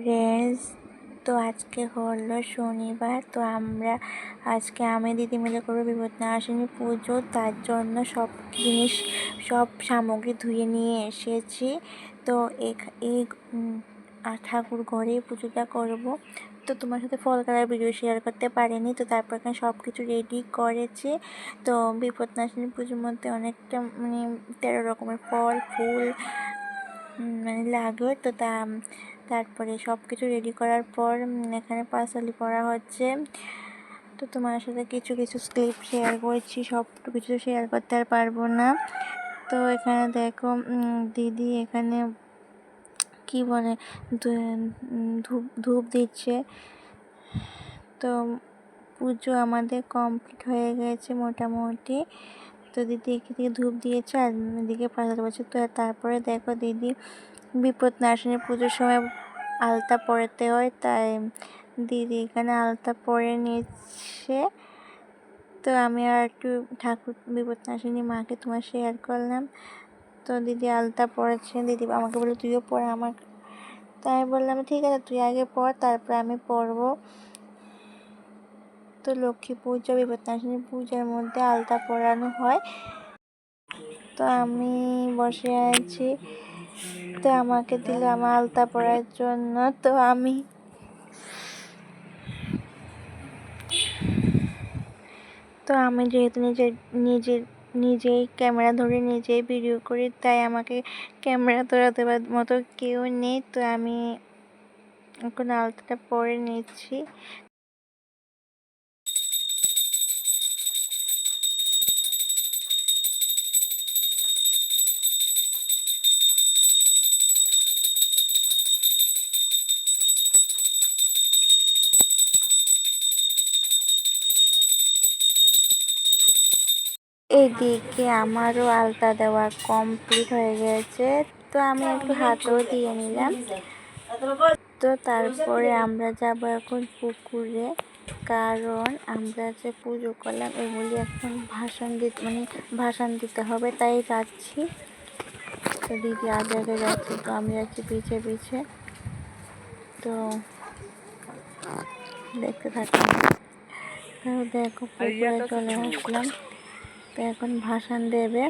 Friends তো আজকে হলো শনিবার, তো আমরা আজকে আমি দিদি মিলে করব বিপদনাশিনী পুজো। তার জন্য সব জিনিস, সব সামগ্রী ধুয়ে নিয়ে এসেছি। তো এই ঠাকুর ঘরেই পুজোটা করব। তো তোমার সাথে ফল কালার ভিডিও শেয়ার করতে পারিনি, তো তারপর এখানে সব কিছু রেডি করেছি। তো বিপদনাশিনী পুজোর মধ্যে অনেকটা মানে তেরো রকমের ফল, ফুল মানে লাগবে। তো তা তারপরে সব কিছু রেডি করার পর এখানে পাঁচালি পড়া হচ্ছে। তো তোমার সাথে কিছু কিছু ক্লিপ শেয়ার করছি সব কিছু শেয়ার করতে আর পারব না। তো এখানে দেখো দিদি এখানে কি বলে ধূপ ধূপ দিচ্ছে। তো পুজো আমাদের কমপ্লিট হয়ে গেছে মোটামুটি। তো দিদি এদিকে ধূপ দিয়েছে আর এদিকে পাশাতে বলছে তো তারপরে দেখো দিদি বিপদ নাশিনী পুজোর সময় আলতা পরাতে হয়, তাই দিদি এখানে আলতা পরে নিচ্ছে তো আমি আর একটু ঠাকুর বিপদ নাশিনী মাকে তোমার শেয়ার করলাম। তো দিদি আলতা পড়াচ্ছে দিদি আমাকে বলল তুইও পড় আমার তাই বললাম, ঠিক আছে, তুই আগে পড় তারপরে আমি পড়ব লক্ষ্মী পুজো, বিপত্তাসিনী পূজার মধ্যে আলতা পরানো হয়। তো আমি বসে আছি। তো আমাকে দিল আমার আলতা পরার জন্য। তো আমি তো আমি যেহেতু নিজের নিজের নিজেই ক্যামেরা ধরে নিজেই ভিডিও করি, তাই আমাকে ক্যামেরা ধরা দেওয়ার মতো কেউ নেই। তো আমি এখন আলতাটা পরে নিচ্ছি। এদিকে আমারও আলতা দেওয়া কমপ্লিট হয়ে গেছে, তো আমি একটু হাতেও দিয়ে নিলাম। তো তারপরে আমরা যাব এখন পুকুরে, কারণ আমরা যে পুজো করলাম, এগুলি এখন ভাষণ দিতে মানে ভাষণ দিতে হবে, তাই যাচ্ছি। তো দিদি আগে আগে যাচ্ছে, তো আমি যাচ্ছি পিছে পিছে। তো দেখতে থাকি তো দেখো পুকুরে চলে আসলাম। তো এখন ভাসান দেবে?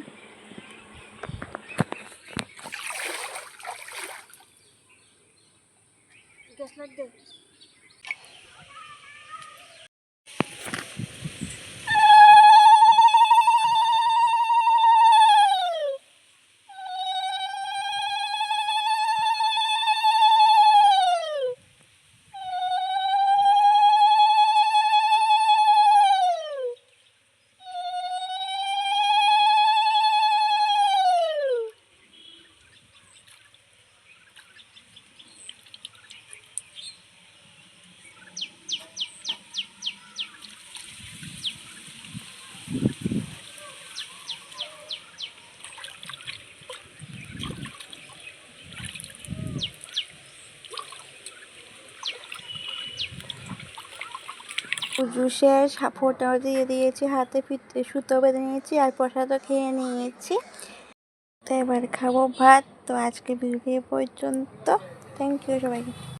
পুজো শেষ ফোটাও দিয়ে দিয়েছি, হাতে সুতো বেঁধে নিয়েছি আর প্রসাদও খেয়ে নিয়েছি। তো এবার খাব ভাত। তো আজকে ভিডিও পর্যন্ত। থ্যাংক ইউ সবাইকে।